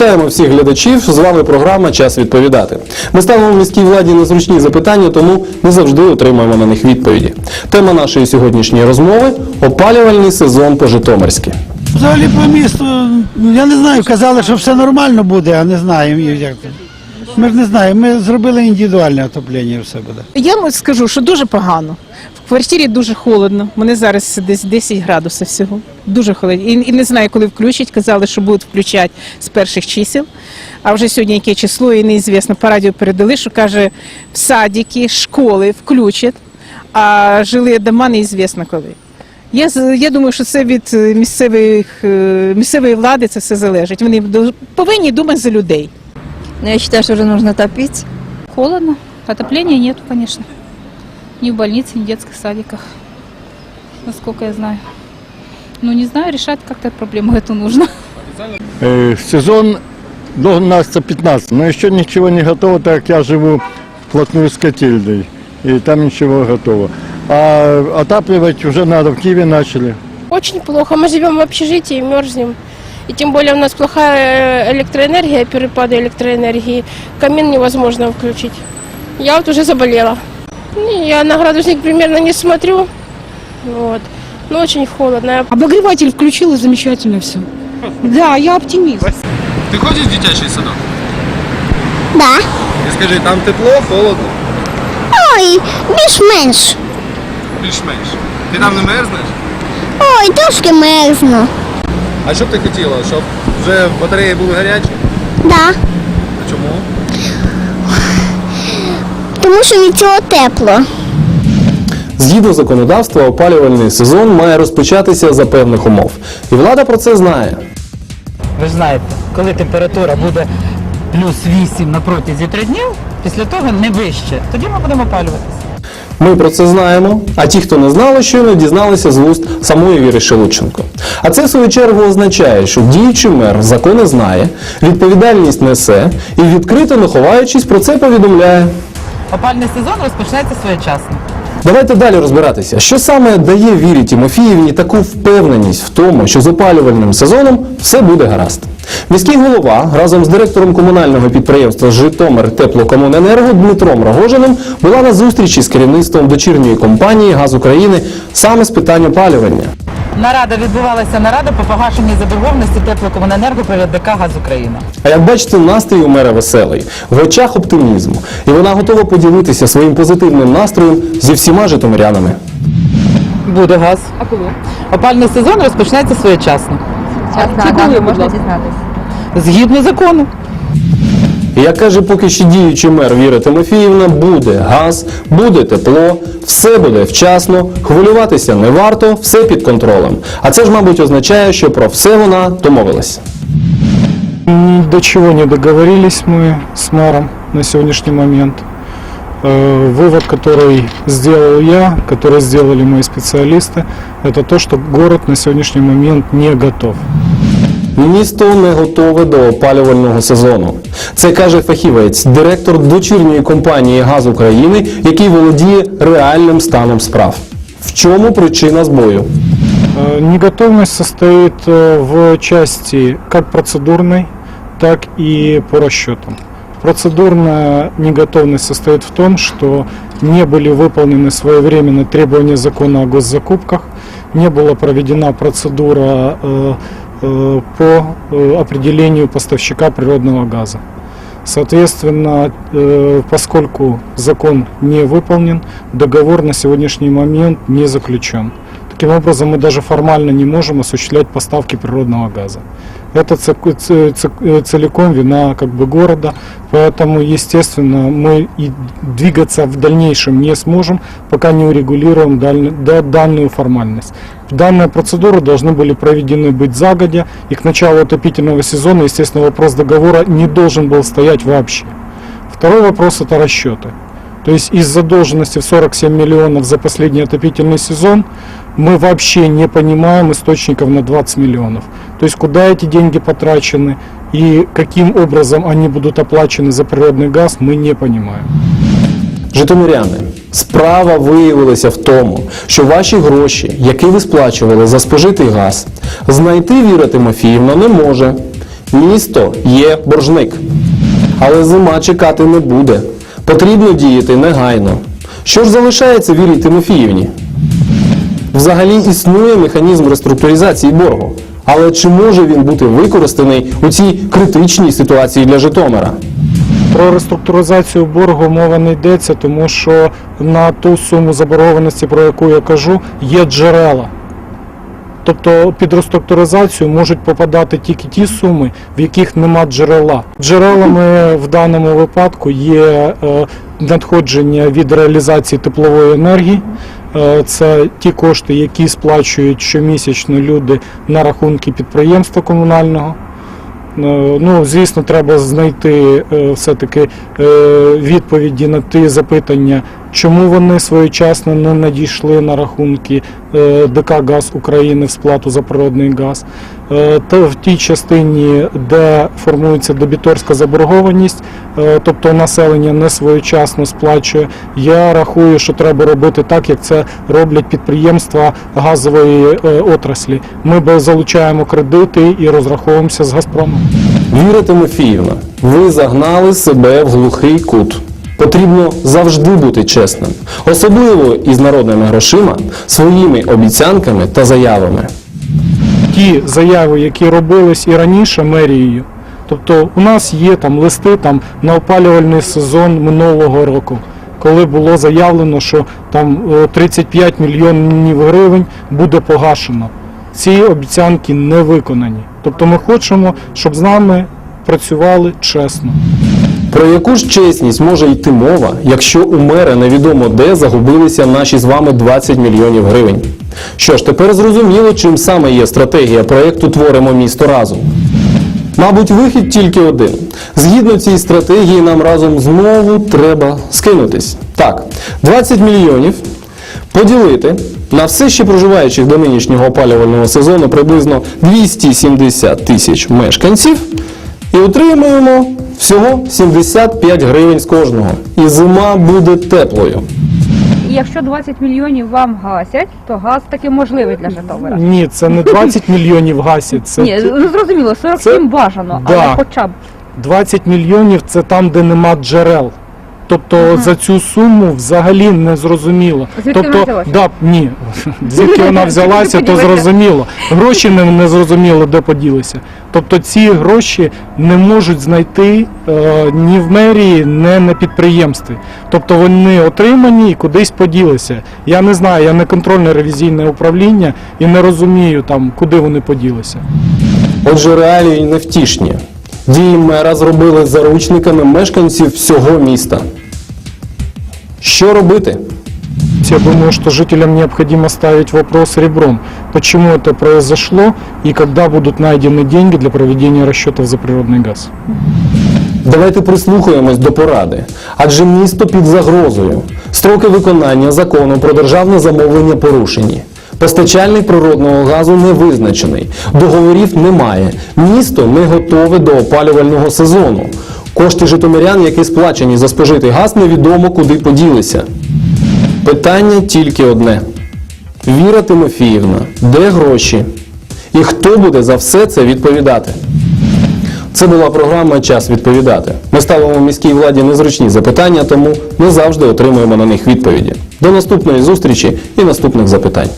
Вітаємо всіх глядачів. З вами програма Час відповідати. Ми ставимо міській владі незручні запитання, тому не завжди отримуємо на них відповіді. Тема нашої сьогоднішньої розмови опалювальний сезон по-житомирськи. Взагалі по місту, ну, я не знаю, казали, що все нормально буде, а не знаю, як. Ми ж не знаємо, ми зробили індивідуальне отоплення і все буде. Я вам скажу, що дуже погано. В квартирі дуже холодно. Мене зараз десь 10 градусів всього. Дуже холодно. І, і не знаю, коли включать. Казали, що будуть включати з перших чисел. А вже сьогодні яке число, і неізвісно. По радіо передали, що каже, в садики, школи включать, а жилі дома неізвісно коли. Я, я думаю, що це від е, місцевих, е, місцевої влади це все залежить. Вони повинні думати за людей. Но я считаю, что уже нужно топить. Холодно. Отопления нету, конечно. Ни в больнице, ни в детских садиках. Насколько я знаю. Ну, не знаю, решать как-то проблему эту нужно. Э, Сезон должен начаться 15, но еще ничего не готово, так как я живу вплотную с Котельдой, и там ничего готово. А отапливать уже надо, в Киеве начали. Очень плохо. Мы живем в общежитии, мерзнем. И тем более у нас плохая э, электроэнергия, перепады электроэнергии. Камин невозможно включить. Я вот уже заболела. Не, Я на градусник примерно не смотрю. Вот. Но очень холодно. Обогреватель включил и замечательно все. Да, я оптимист. Ти ходиш в дитячий садок? Да. І скажи, там тепло, холодно, Ой, більш-менш. більш-менш. Ти там не мерзнеш? Ой, трошки мерзну. А що б ти хотіла? Щоб вже батареї були гарячі? Да. А чому? Тому що від цього тепло. Згідно законодавства, опалювальний сезон має розпочатися за певних умов. І влада про це знає. Ви ж знаєте, коли температура буде плюс 8 на протязі 3 днів, після того не вище, тоді ми будемо опалюватися. Ми про це знаємо, а ті, хто не знали, щойно дізналися з вуст самої Віри Шелученко. А це в свою чергу означає, що діючий мер закони знає, відповідальність несе і відкрито не ховаючись про це повідомляє. Опальний сезон розпочнеться своєчасно. Давайте далі розбиратися, що саме дає Вірі Тімофіївні таку впевненість в тому, що з опалювальним сезоном все буде гаразд. Міський голова разом з директором комунального підприємства Житомир Теплокомуненерго Дмитром Рогожиним була на зустрічі з керівництвом дочірньої компанії Газ України саме з питань опалювання. Нарада відбувалася нарада по погашенню заборгованості теплокомуненерго перед ДК «Газ Україна». А як бачите, настрій у мера веселий, в очах оптимізм, і вона готова поділитися своїм позитивним настроєм зі всіма житомирянами. Буде газ. А коли? Опальний сезон розпочнеться своєчасно. Сейчас коли можна дізнатися? Згідно закону. І як каже поки що діючий мер Віра Тимофіївна, буде газ, буде тепло, все буде вчасно, хвилюватися не варто, все під контролем. А це ж, мабуть, означає, що про все вона домовилась. Ни до чего не договорились мы с мэром на сегодняшний момент. Э, Вывод, который сделал я, который сделали мои специалисты, это то, что город на сегодняшний момент не готов. Місто не готове до опалювального сезону. Це каже фахівець, директор дочірньої компанії Газ України, який володіє реальним станом справ. В чому причина збою? Э, Неготовность состоит э, в части как процедурной, так и по расчетам. Процедурная неготовность состоит в том, что не были выполнены своевременно требования закона о госзакупках, не была проведена процедура э, э, по э, определению поставщика природного газа. Соответственно, э, поскольку закон не выполнен, договор на сегодняшний момент не заключен. Таким образом, мы даже формально не можем осуществлять поставки природного газа. Это э, целиком вина как бы города, поэтому, естественно, мы и двигаться в дальнейшем не сможем, пока не урегулируем данную формальность. Данные процедуры должны были проведены быть загодя, и к началу отопительного сезона, естественно, вопрос договора не должен был стоять вообще. Второй вопрос – это расчеты. То есть из задолженности в 47 миллионов за последний отопительный сезон мы вообще не понимаем источников на 20 миллионов. То есть куда эти деньги потрачены и каким образом они будут оплачены за природный газ, мы не понимаем. Житомиряни, справа виявилася в тому, що ваші гроші, які ви сплачували за спожитий газ, знайти Віра Тимофіївна не може. Місто є боржник. Але зима чекати не буде. Потрібно діяти негайно. Що ж залишається Вірі Тимофіївні? Взагалі існує механізм реструктуризації боргу. Але чи може він бути використаний у цій критичній ситуації для Житомира? Про реструктуризацію боргу мова не йдеться, тому що на ту суму заборгованості, про яку я кажу, є джерела. Тобто під реструктуризацію можуть попадати тільки ті суми, в яких нема джерела. Джерелами в даному випадку є е, надходження від реалізації теплової енергії. Е, Це ті кошти, які сплачують щомісячно люди на рахунки підприємства комунального. Е, Ну, звісно, треба знайти е, все-таки відповіді на ті запитання, чому вони своєчасно не надійшли на рахунки е, ДК Газ України в сплату за природний газ. Е, Та в тій частині, де формується дебіторська заборгованість, е, тобто населення не своєчасно сплачує, я рахую, що треба робити так, як це роблять підприємства газової отраслі. Ми залучаємо кредити і розраховуємося з Газпромом. Віра Тимофіївна, ви загнали себе в глухий кут. Потрібно завжди бути чесним, особливо із народними грошима, своїми обіцянками та заявами. ті заяви, які робились і раніше мерією. Тобто у нас є там листи там на опалювальний сезон минулого року, коли було заявлено, що там е, 35 мільйонів гривень буде погашено. Ці обіцянки не виконані. Тобто ми хочемо, щоб з нами працювали чесно. Про яку ж чесність може йти мова, якщо у мера невідомо де загубилися наші з вами 20 мільйонів гривень? Що ж, тепер зрозуміло, чим саме є стратегія проєкту Творимо місто разом. Мабуть, вихід тільки один. Згідно цій стратегії, нам разом знову треба скинутись. Так, 20 мільйонів поділити на все ще проживаючих до нинішнього опалювального сезону приблизно 270 тисяч мешканців і отримуємо всього 75 гривень з кожного. І зима буде теплою. І якщо 20 мільйонів вам гасять, то газ таки можливий для Житомира. Ні, це не 20 мільйонів гасять. Це Ні, ну зрозуміло, 47 бажано, Да. але хоча б 20 мільйонів це там, де нема джерел. Тобто за цю суму взагалі не зрозуміло. Звідки тобто, вона? Да, ні, звідки вона взялася, то зрозуміло. Гроші не, не зрозуміло, де поділися. Тобто ці гроші не можуть знайти е, ні в мерії, ні на підприємстві. Тобто вони отримані і кудись поділися. Я не знаю, я не контрольне ревізійне управління і не розумію там, куди вони поділися. Отже, реалії невтішні. Дії мера зробили заручниками мешканців всього міста. Що робити? Я думаю, что жителям необходимо ставить вопрос ребром, почему это произошло и когда будут найдены деньги для проведения расчетов за природный газ. Давайте прислухаємось до поради, адже місто під загрозою. Строки виконання закону про державне замовлення порушені. Постачальник природного газу не визначений, договорів немає. Місто не готове до опалювального сезону. Кошти житомирян, які сплачені за спожитий газ, невідомо куди поділися. Питання тільки одне: Віра Тимофіївна, де гроші? І хто буде за все це відповідати? Це була програма Час відповідати. Ми ставимо міській владі незручні запитання, тому не завжди отримуємо на них відповіді. До наступної зустрічі і наступних запитань.